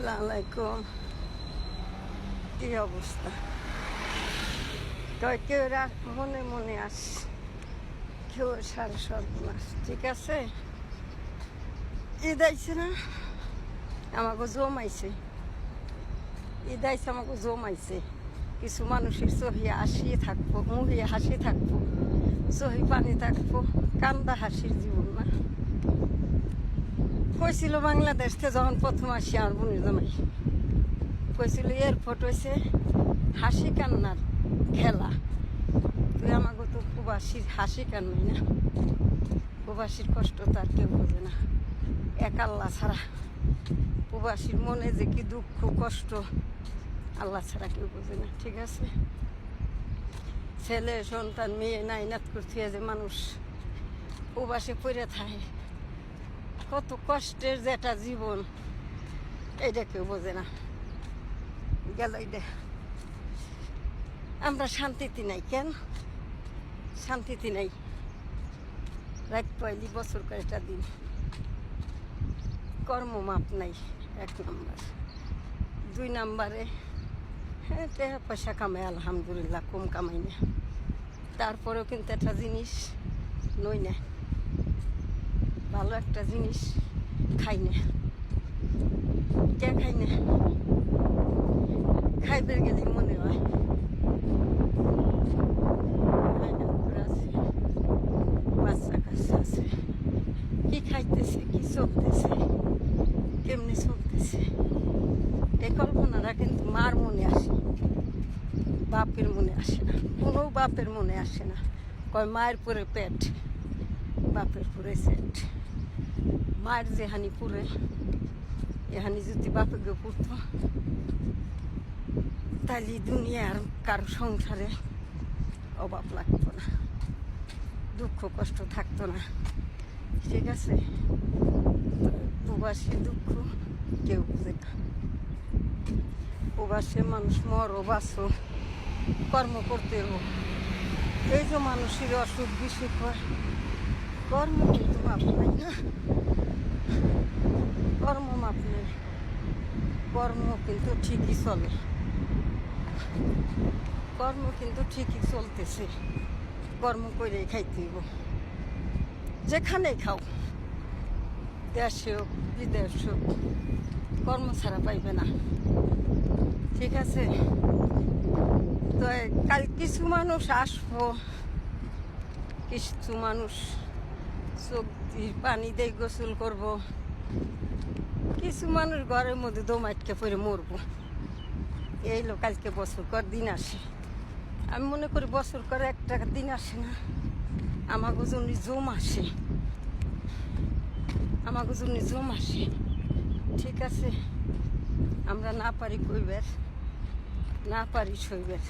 আসসালামু আলাইকুম। কি অবস্থা? কয়, কেউ মনে মনে আস, কেউ সাড়ে সর্বনাশ, ঠিক আছে? ঈদ আইছে না? আমাকে জমাইছে ঈদ আইছে আমাকে জমাইছে কিছু মানুষের চহি আসিয়ে থাকব মুহিয়ে হাসি থাকব চহি পানি থাকব, কান্দা হাসির জীবন না। কইছিল বাংলাদেশ থেকে যখন প্রথম আসি, আমার বোনের জামাই। কইছিল এয়ারপোর্ট হয়েছে হাসি কান্নার খেলা। তুই আমাকে তো প্রবাসীর হাসি কান্নাই না। প্রবাসীর কষ্ট তার কেউ বোঝে না। এক আল্লাহ ছাড়া। প্রবাসীর মনে যে কি দুঃখ, কষ্ট, আল্লাহ ছাড়া কেউ বোঝে না। ঠিক আছে? ছেলে, সন্তান, মেয়ে, নাইনাত করতে যে মানুষ প্রবাসে পড়ে থাকে। কত কষ্টের যে একটা জীবন। এটা কেউ বোঝে না। গেল আমরা শান্তিতে নাই কেন? শান্তিতে নাই। রাত পয়লি বছর কয়েকটা দিন। কর্মমাপ নাই, এক নম্বর। দুই নম্বরে হ্যাঁ পয়সা কামাই, আলহামদুলিল্লাহ, কম কামাই না। তারপরেও কিন্তু একটা জিনিস নই না। ভালো একটা জিনিস খাই না খাই না খাইবে গেলে মনে হয়? বাচ্চা কাচ্চা আছে। কি খাইতেছে, কি চলতেছে, কেমনি চলতেছে? কিন্তু মার মনে আসে। বাপের মনে আসে না। কোনো বাপের মনে আসে না। কয় মায়ের পরে পেট, বাপের পরে সেট মায়ের যে হানি পুরে এহানি যদি বাপে গিয়ে পড়তো তাহলে দুনিয়ার কারও সংসারে অভাব লাগতো না দুঃখ কষ্ট থাকতো না ঠিক আছে প্রবাসী দুঃখ কেউ বুঝে না মানুষ মরো বাসো কর্ম করতে এই যে মানুষের অসুখ বিসুখ হয় কর্ম কিন্তু মাপ নাই না কর্ম মাপ নেই কর্ম কিন্তু ঠিকই চলে। কর্ম কিন্তু ঠিকই চলতেছে। কর্ম করেই খাইতে হইব। যেখানেই খাও, দেশে হোক, বিদেশ হোক, কর্ম ছাড়া পাইবে না। ঠিক আছে? তো কাল কিছু মানুষ আসব, কিছু মানুষ চোখ দিয়ে পানি দিয়ে গোসল করব। কিছু মানুষ ঘরের মধ্যে দোমাইটকে পরে মরবো। এই লোক কালকে বছর কর দিন আসে। আমি মনে করি বছর করে একটা দিন আসে না। আমাকে জন্য জম আসে। আমাকে জন্য জম আসে। ঠিক আছে? আমরা না পারি কইবার, না পারি সইবার।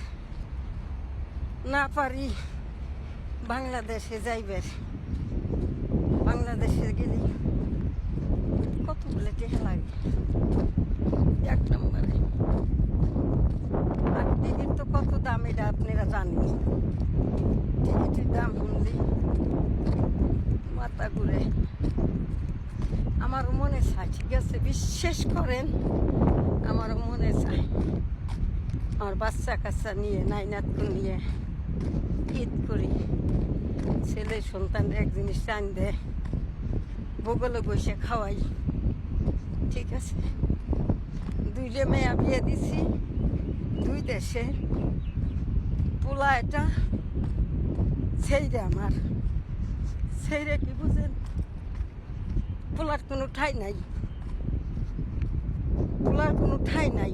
না পারি বাংলাদেশে যাইবার। বাংলাদেশে গেলে কতগুলো টেহা লাগে এক নম্বরে। আর টিকিট তো কত দাম, এটা আপনারা জানেন। টিকিটের দাম শুনলেই মাথা ঘুরে। আমারও মনে চায়, ঠিক আছে, বিশ্বাস করেন আমারও মনে চায়। আমার বাচ্চা কাচ্চা নিয়ে, নাইনাতকে নিয়ে ঈদ করি। ছেলে সন্তানরা এক জিনিস টান দেয় বগলে বসে খাওয়াই। ঠিক আছে? দুইটা মেয়ে বিয়ে দিছি, দুই দেশে। পোলা এটা সেইরে আমার। সেইরে কি বুঝেন? পোলার কোনো ঠাই নাই। পোলার কোনো ঠাই নাই।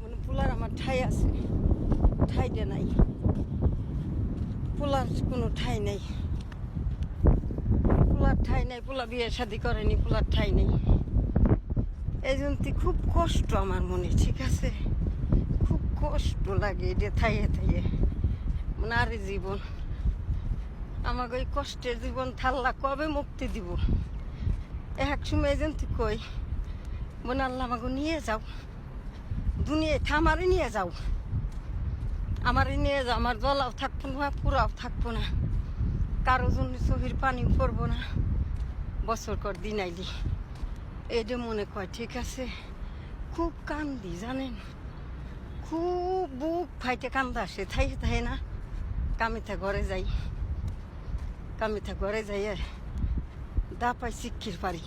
মানে পোলার আমার ঠাই আছে। ঠাইটা নাই। পোলার কোনো ঠাই নেই। পোলার ঠাই নাই, পোলা বিয়ে শাদি করেনি, পোলার ঠাই নেই। এই জন্য খুব কষ্ট আমার মনে, ঠিক আছে? খুব কষ্ট লাগে এটা থাইয়ে থাইয়ে নারী জীবন, আমাকে ওই কষ্টের জীবন থাল্লা কবে মুক্তি দিব? এক সময় এই জন্য কই, মনে আল্লাহ আমাকে নিয়ে যাও। দুনিয়ায় থামারে নিয়ে যাও। আমারে নিয়ে যাও, আমার জলাও থাকব না, পুরাও থাকব না। কারও জন্য চোখের পানি পড়ব না। বছর কর দিন আইলি। এটা মনে কয়, ঠিক আছে? খুব কান্দি, জানেন? খুব বুক ফাইটে কান্দা আসে থাই থাই না। কামিথা ঘরে যাই। কামিথা ঘরে যাই দা পাই শিক্ষির পারি।